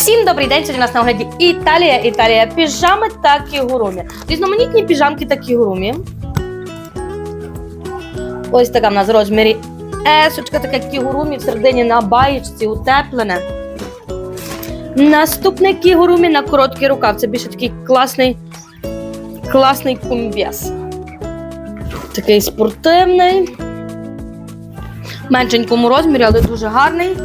Всім добрий день! Сьогодні у нас на огляді Італія, Італія, піжами та кігурумі. Різноманітні піжамки та кігурумі. Ось така в нас в розмірі есочка, така кігурумі всередині на баєчці, утеплене. Наступне кігурумі на короткий рукав. Це більше такий класний, класний кумбєс. Такий спортивний. В меншенькому розмірі, але дуже гарний.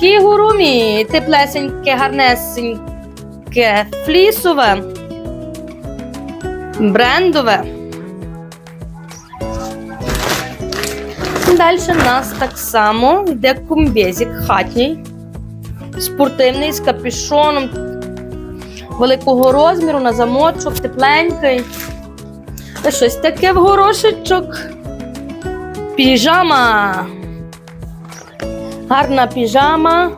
Кігурумі, теплесеньке, гарнесеньке, флісове, брендове. Далі в нас так само йде кумбезик хатній, спортивний з капюшоном великого розміру на замочок, тепленький. Та щось таке в горошечок. Піжама. Гарна піжама.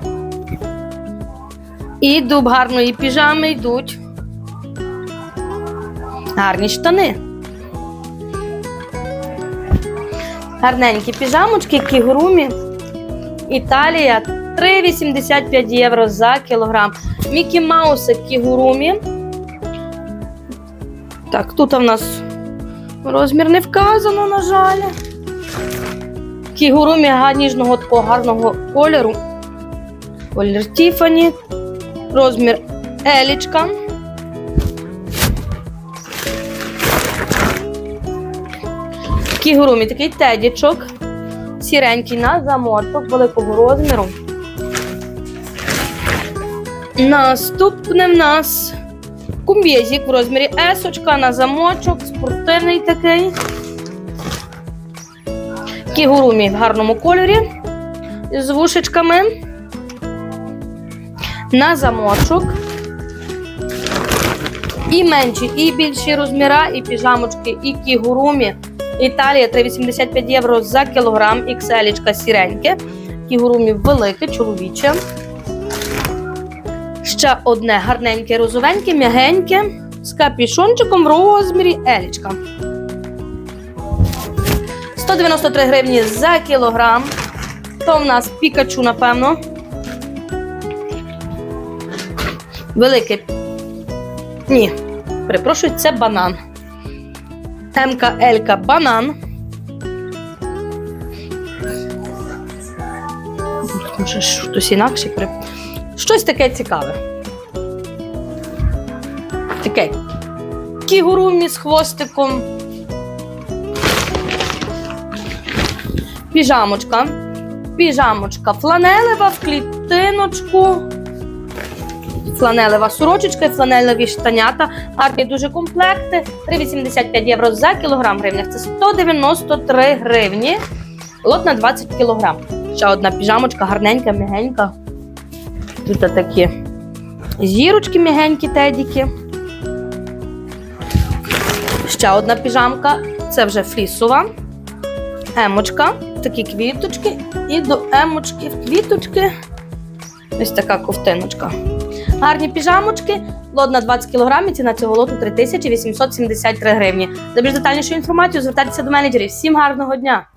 І дуб гарної піжами йдуть. Гарні штани. Гарненькі піжамочки, кігурумі. Італія 3,85 євро за кілограм. Мікі Мауси кігурумі. Так, тут у нас розмір не вказано, на жаль. Кігурумі ніжного такого гарного кольору. Колір Тіфані. Розмір Елічка. Кігурумі такий тедічок. Сіренький на замочок великого розміру. Наступне в нас кумбєзік в розмірі есочка на замочок, спортивний такий. Кігурумі в гарному кольорі з вушечками. На замочок. І менші, і більші розміра, і піжамочки, і кігурумі. Італія 3,85 євро за кілограм. XL сіреньке. Кігурумі велике, чоловіче. Ще одне гарненьке, розовеньке, м'ягеньке, з капішончиком в розмірі елічка. 193 гривні за кілограм. То в нас пікачу, напевно. Велике. Ні, перепрошую, це банан. МК Елька банан. Може, щось інакше. Щось таке цікаве. Таке кігурумі з хвостиком. Піжамочка. Піжамочка фланелева в клітиночку. Фланелева сорочечка і фланелеві штанята. Гарні дуже комплекти. 3,85 євро за кілограм гривнях. Це 193 гривні. Лот на 20 кілограм. Ще одна піжамочка, гарненька, м'ягенька. Тут такі зірочки м'ягенькі тедіки. Ще одна піжамка. Це вже флісова. Емочка. Такі квіточки. І до емочки в квіточки. Ось така ковтиночка. Гарні піжамочки, лот на 20 кг, ціна цього лоту 3873 гривні. За більш детальнішу інформацію звертайтеся до менеджерів. Всім гарного дня!